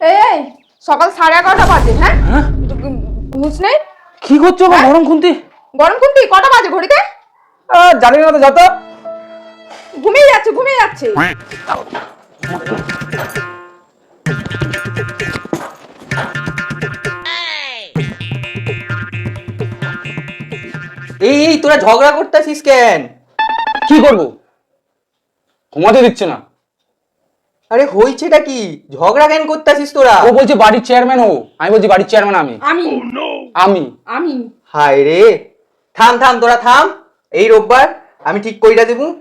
এই সকাল সাড়ে এগারোটা বাজে হ্যাঁ? হ্যাঁ? ঘুষ নেই? কি করছ গো গরম খুন্তি? গরম কুন্তি কটা বাজে ঘড়িতে? আহ, জানি না তো যত ঘুমিয়ে যাচ্ছে ঘুমিয়ে যাচ্ছে। এই এই তোরা ঝগড়া করতেছিস কেন? কি করব? ঘুমাতে দিচ্ছে না। আরে হইছেটা কি? ঝগড়া কেন করতেছিস তোরা? ও বলছে বাড়ির চেয়ারম্যান ও। আমি বলছি বাড়ির চেয়ারম্যান আমি। আমি। আমি। আমি। হায় রে। থাম থাম তোরা থাম। এই রোববার আমি ঠিক কইরা দেবো।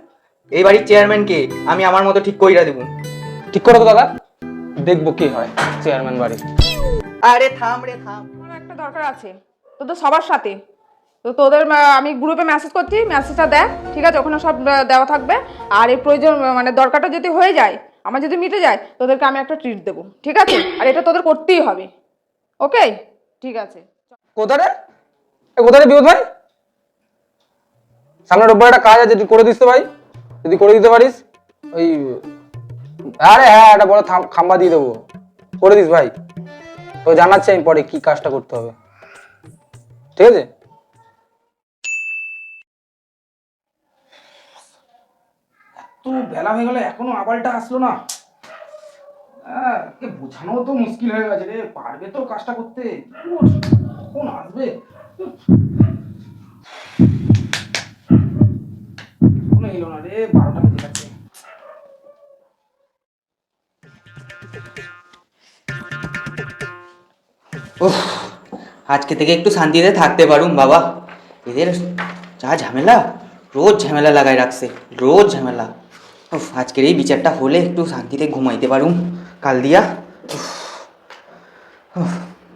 এই বাড়ির চেয়ারম্যানকে আমি আমার মতো ঠিক কইরা দেবো। ঠিক করে তো দাদা। দেখব কি হয় চেয়ারম্যান বাড়ির। আরে থাম রে থাম। আমার একটা দরকার আছে। তোদের সবার সাথে। তো তোদের আমি গ্রুপে মেসেজ করছি মেসেজটা দেখ, ঠিক আছে? ওখানে সব দেওয়া থাকবে। আর এই প্রয়োজন মানে দরকারটা যদি হয়ে যায়, আমার যদি মিটে যায়, তোদেরকে আমি একটা ট্রিট দেবো, ঠিক আছে? আর এটা তোদের করতেই হবে ওকে ঠিক আছে কোথায় কোথায় বিপদ ভাই? সামনে রোববার একটা কাজ আছে, তুই করে দিস তো ভাই। যদি করে দিতে পারিস, ওই আরে হ্যাঁ একটা বড় খাম্বা দিয়ে দেবো। করে দিস ভাই। তো জানাচ্ছি আমি পরে কি কাজটা করতে হবে। ঠিক আছে? তো বেলা হয়ে গেল, এখনও আবালটা আসলো না। একে বোঝানো তো মুশকিল হয়ে গেছে রে, পারবে তো কাজটা করতে। কখন আসবে? এখনও এলো না রে, বারোটা বেজে উফ, আজকে থেকে একটু শান্তিতে থাকতে পারুম বাবা। এদের যা ঝামেলা, রোজ ঝামেলা লাগাই রাখছে, রোজ ঝামেলা। আজকের এই বিচারটা হলে একটু শান্তিতে ঘুমাইতে পারুম। কাল দিয়া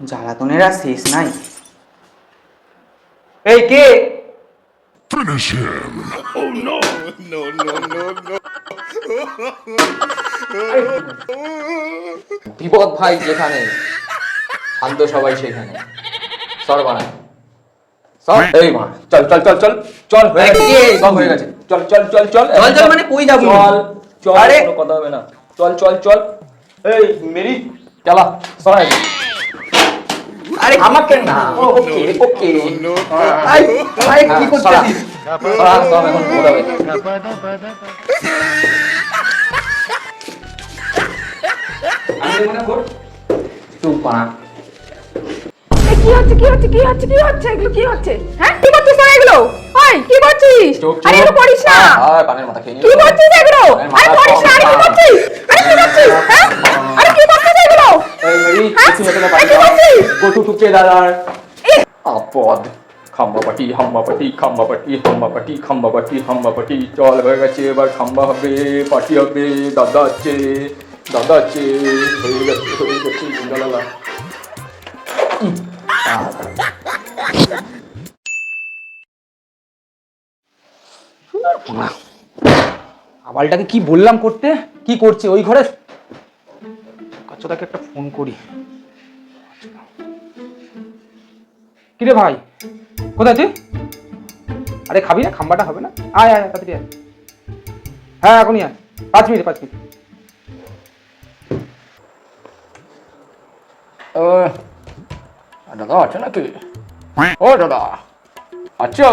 জ্বালাতনের আর শেষ নাই। এই কে? বিপদ ভাই যেখানে শান্ত সবাই সেখানে। সর্বানায় সব এই মা চল চল চল চল চল হয়ে গেছে। সব হয়ে গেছে। চল চল চল চল চল, চল মানে কই যাব? চল চল আরে! কথা হবে না চল চল চল এই মেরি চালা সরাই আরে আমাকে না ওকে ওকে আরে, আরে কি হ্যাঁ, সরা। করছিস সরা, সব এখন পানা কি হচ্ছে কি হচ্ছে কি হচ্ছে কি হচ্ছে এগুলো কি হচ্ছে হ্যাঁ কি করছিস এগুলো ওই কি করছিস? চুপ আরে এগুলো করিস না। আয় পানের মাথা খেয়ে নি। কি করছিস এগুলো? আরে করিস না আরে কি করছিস? আরে কি করছিস? হ্যাঁ? আরে কি করছিস এগুলো? এই মেরি? কিছু মেতে না এই কি করছিস? টুকে দাদার। আপদ। খাম্বাপাটি হাম্বাপাটি খাম্বাপাটি হাম্বাপাটি খাম্বাপাটি হাম্বাপাটি চল হয়ে গেছে এবার খাম্বা হবে পাটি হবে দাদা আছে দাদা আছে। হয়ে গেছে হয়ে গেছে আবালটাকে কি বললাম করতে? কি করছে ওই ঘরে? কাচ্চটাকে একটা ফোন করি। কিরে ভাই কোথায় তুই? আরে খাবি না? খাম্বাটা হবে না? আয় আয় তাড়াতাড়ি আয়। হ্যাঁ এখনই আয়। পাঁচ মিনিট পাঁচ মিনিট। দাদা আছে নাকি? ও দাদা আছো?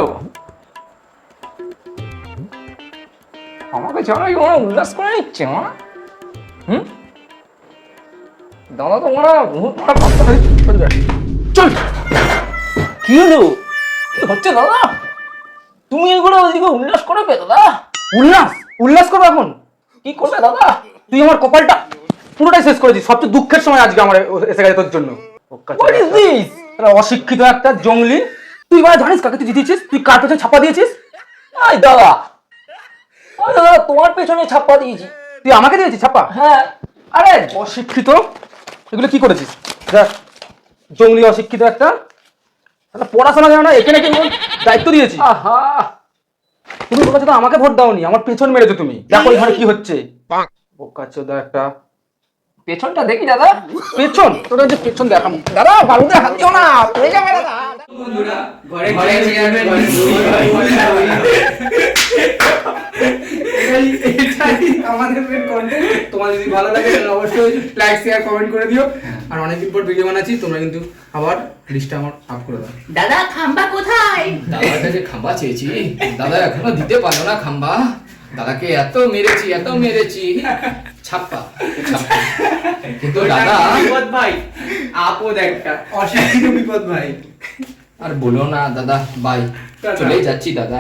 আমাকে ছাড়া ওরা উল্লাস করে নিচ্ছে মা। হুম? দাদা তো ওরা বহুত বড় কথা চল চল। কি হলো? কি হচ্ছে দাদা? তুমি এগুলো ওদিকে উল্লাস করবে দাদা? উল্লাস? উল্লাস করব এখন? কি করবে দাদা? তুই আমার কপালটা পুরোটাই শেষ করেছিস। সবচেয়ে দুঃখের সময় আজকে আমার এসে গেছে তোর জন্য। অশিক্ষিত একটা জঙ্গলি। তুই এবার জানিস কাকে তুই জিতেছিস? তুই কার পেছনে ছাপা দিয়েছিস? আই দাদা। দাদা তোমার পেছনে ছাপ্পা দিয়েছি। তুই আমাকে দিয়েছিস ছাপা হ্যাঁ। আরে অশিক্ষিত? এগুলো কি করেছিস? দেখ জঙ্গলি অশিক্ষিত একটা। পড়াশোনা জানো না এখানে কিন্তু দায়িত্ব দিয়েছি। আহা। তুমি তোর কাছে তো আমাকে ভোট দাওনি আমার পেছন মেরেছো তুমি। দেখো এখানে কি হচ্ছে। বোকা চোদা একটা। পেছনটা দেখি দাদা। পেছন? তোর যে পেছন দেখাম দাদা বালুতে হাত দিও না। পড়ে যাবে দাদা। ঘরে ঘরে চেয়ারম্যান ভাই আমাদের কন্টেন্ট তোমার যদি ভালো লাগে তাহলে অবশ্যই লাইক শেয়ার কমেন্ট করে দিও। আর অনেকদিন পর ভিডিও বানাচ্ছি তোমরা কিন্তু আবার লিস্টটা আমার আপ করে দাও। দাদা খাম্বা কোথায়? দাদার কাছে খাম্বা চেয়েছি। দাদা এখনও দিতে পারল না খাম্বা। দাদাকে এত মেরেছি এত মেরেছি। ছাপ্পা। কিন্তু দাদা বিপদ ভাই? আপদ একটা। অশান্তি বিপদ ভাই। আর বলো না দাদা বাই চলেই যাচ্ছি দাদা।